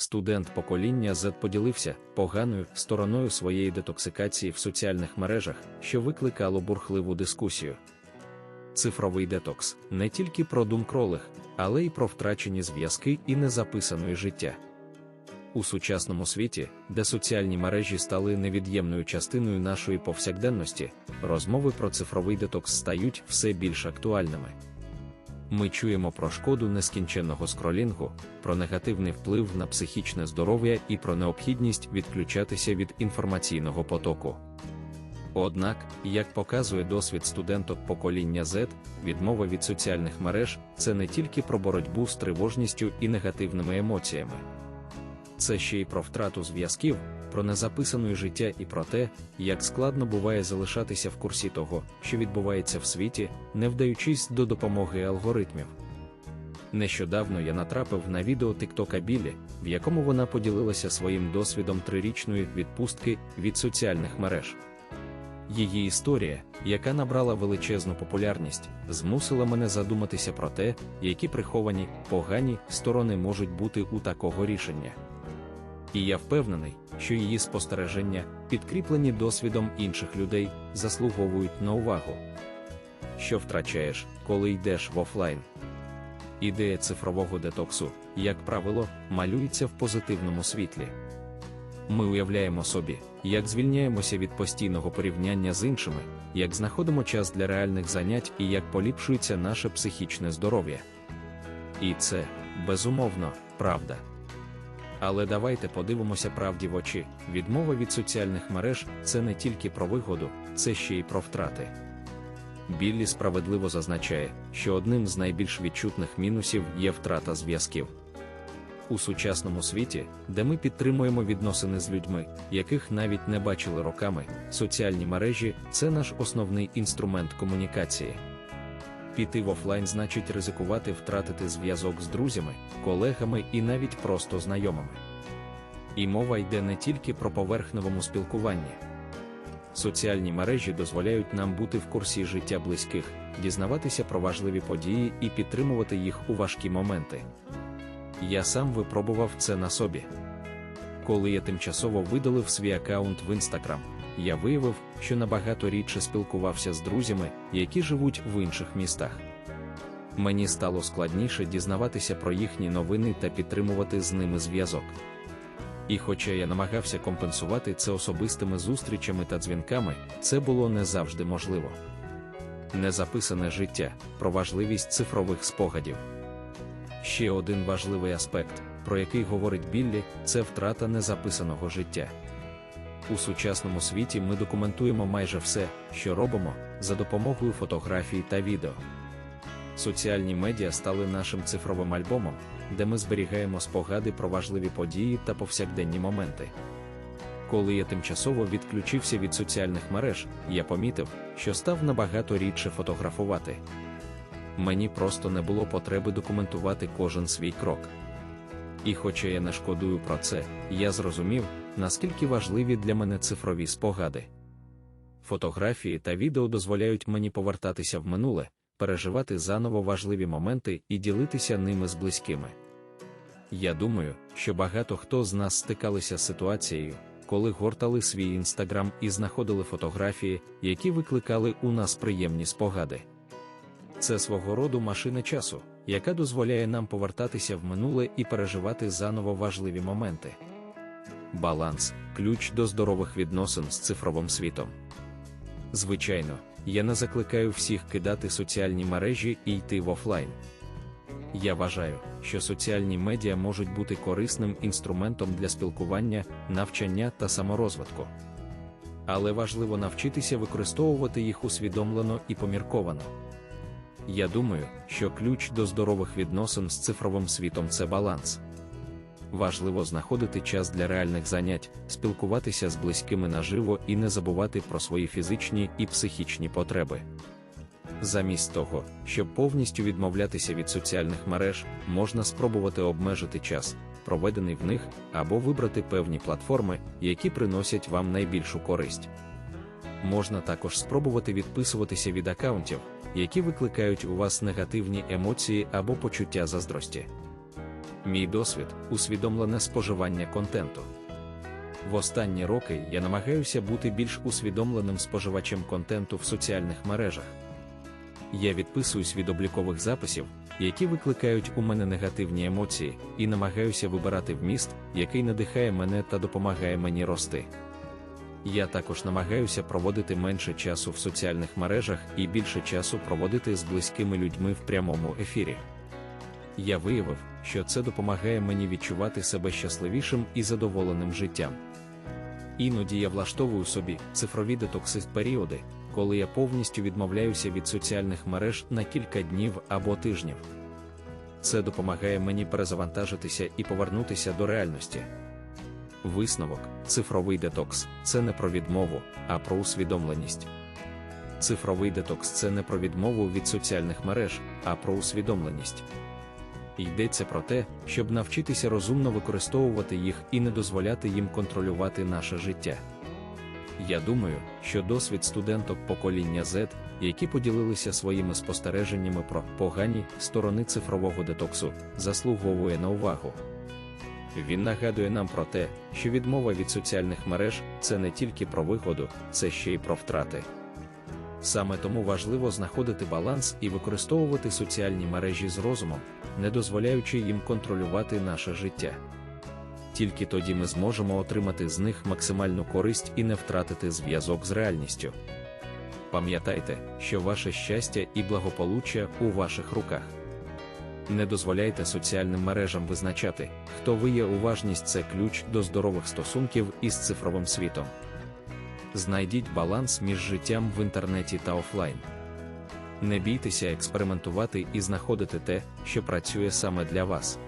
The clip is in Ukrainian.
студент покоління Z поділився поганою стороною своєї детоксикації в соціальних мережах, що викликало бурхливу дискусію. Цифровий детокс не тільки про думкролих, але й про втрачені зв'язки і незаписаної життя. У сучасному світі, де соціальні мережі стали невід'ємною частиною нашої повсякденності, розмови про цифровий детокс стають все більш актуальними. Ми чуємо про шкоду нескінченного скролінгу, про негативний вплив на психічне здоров'я і про необхідність відключатися від інформаційного потоку. Однак, як показує досвід студенток покоління Z, відмова від соціальних мереж це не тільки про боротьбу з тривожністю і негативними емоціями. Це ще й про втрату зв'язків, про незаписане життя і про те, як складно буває залишатися в курсі того, що відбувається в світі, не вдаючись до допомоги алгоритмів. Нещодавно я натрапив на відео Тиктока Білі, в якому вона поділилася своїм досвідом трирічної відпустки від соціальних мереж. Її історія, яка набрала величезну популярність, змусила мене задуматися про те, які приховані, погані сторони можуть бути у такого рішення. І я впевнений, що її спостереження, підкріплені досвідом інших людей, заслуговують на увагу. Що втрачаєш, коли йдеш в офлайн? Ідея цифрового детоксу, як правило, малюється в позитивному світлі. Ми уявляємо собі, як звільняємося від постійного порівняння з іншими, як знаходимо час для реальних занять і як поліпшується наше психічне здоров'я. І це, безумовно, правда. Але давайте подивимося правді в очі: відмова від соціальних мереж це не тільки про вигоду, це ще й про втрати. Біллі справедливо зазначає, що одним з найбільш відчутних мінусів є втрата зв'язків. У сучасному світі, де ми підтримуємо відносини з людьми, яких навіть не бачили роками, соціальні мережі це наш основний інструмент комунікації. Піти в офлайн значить ризикувати втратити зв'язок з друзями, колегами і навіть просто знайомими. І мова йде не тільки про поверхневому спілкуванні. Соціальні мережі дозволяють нам бути в курсі життя близьких, дізнаватися про важливі події і підтримувати їх у важкі моменти. Я сам випробував це на собі. Коли я тимчасово видалив свій аккаунт в Instagram, я виявив, що набагато рідше спілкувався з друзями, які живуть в інших містах. Мені стало складніше дізнаватися про їхні новини та підтримувати з ними зв'язок. І хоча я намагався компенсувати це особистими зустрічами та дзвінками, це було не завжди можливо. Незаписане життя про важливість цифрових спогадів. Ще один важливий аспект, про який говорить Біллі, це втрата незаписаного життя. У сучасному світі ми документуємо майже все, що робимо, за допомогою фотографій та відео. Соціальні медіа стали нашим цифровим альбомом, де ми зберігаємо спогади про важливі події та повсякденні моменти. Коли я тимчасово відключився від соціальних мереж, я помітив, що став набагато рідше фотографувати. Мені просто не було потреби документувати кожен свій крок. І хоча я не шкодую про це, я зрозумів, наскільки важливі для мене цифрові спогади. Фотографії та відео дозволяють мені повертатися в минуле, переживати заново важливі моменти і ділитися ними з близькими. Я думаю, що багато хто з нас стикалися з ситуацією, коли гортали свій інстаграм і знаходили фотографії, які викликали у нас приємні спогади. Це свого роду машина часу, яка дозволяє нам повертатися в минуле і переживати заново важливі моменти. Баланс ключ до здорових відносин з цифровим світом. Звичайно, я не закликаю всіх кидати соціальні мережі і йти в офлайн. Я вважаю, що соціальні медіа можуть бути корисним інструментом для спілкування, навчання та саморозвитку. Але важливо навчитися використовувати їх усвідомлено і помірковано. Я думаю, що ключ до здорових відносин з цифровим світом це баланс. Важливо знаходити час для реальних занять, спілкуватися з близькими наживо і не забувати про свої фізичні і психічні потреби. Замість того, щоб повністю відмовлятися від соціальних мереж, можна спробувати обмежити час, проведений в них, або вибрати певні платформи, які приносять вам найбільшу користь. Можна також спробувати відписуватися від аккаунтів, які викликають у вас негативні емоції або почуття заздрості. Мій досвід усвідомлене споживання контенту. В останні роки я намагаюся бути більш усвідомленим споживачем контенту в соціальних мережах. Я відписуюсь від облікових записів, які викликають у мене негативні емоції, і намагаюся вибирати вміст, який надихає мене та допомагає мені рости. Я також намагаюся проводити менше часу в соціальних мережах і більше часу проводити з близькими людьми в прямому ефірі. Я виявив, що це допомагає мені відчувати себе щасливішим і задоволеним життям. Іноді я влаштовую собі цифрові детокси періоди, коли я повністю відмовляюся від соціальних мереж на кілька днів або тижнів. Це допомагає мені перезавантажитися і повернутися до реальності. Висновок, цифровий детокс це не про відмову, а про усвідомленість. Цифровий детокс це не про відмову від соціальних мереж, а про усвідомленість. Йдеться про те, щоб навчитися розумно використовувати їх і не дозволяти їм контролювати наше життя. Я думаю, що досвід студенток покоління Z, які поділилися своїми спостереженнями про погані сторони цифрового детоксу, заслуговує на увагу. Він нагадує нам про те, що відмова від соціальних мереж це не тільки про вигоду, це ще й про втрати. Саме тому важливо знаходити баланс і використовувати соціальні мережі з розумом, не дозволяючи їм контролювати наше життя. Тільки тоді ми зможемо отримати з них максимальну користь і не втратити зв'язок з реальністю. Пам'ятайте, що ваше щастя і благополуччя у ваших руках. Не дозволяйте соціальним мережам визначати, хто ви є уважність це ключ до здорових стосунків із цифровим світом. Знайдіть баланс між життям в інтернеті та офлайн. Не бійтеся експериментувати і знаходити те, що працює саме для вас.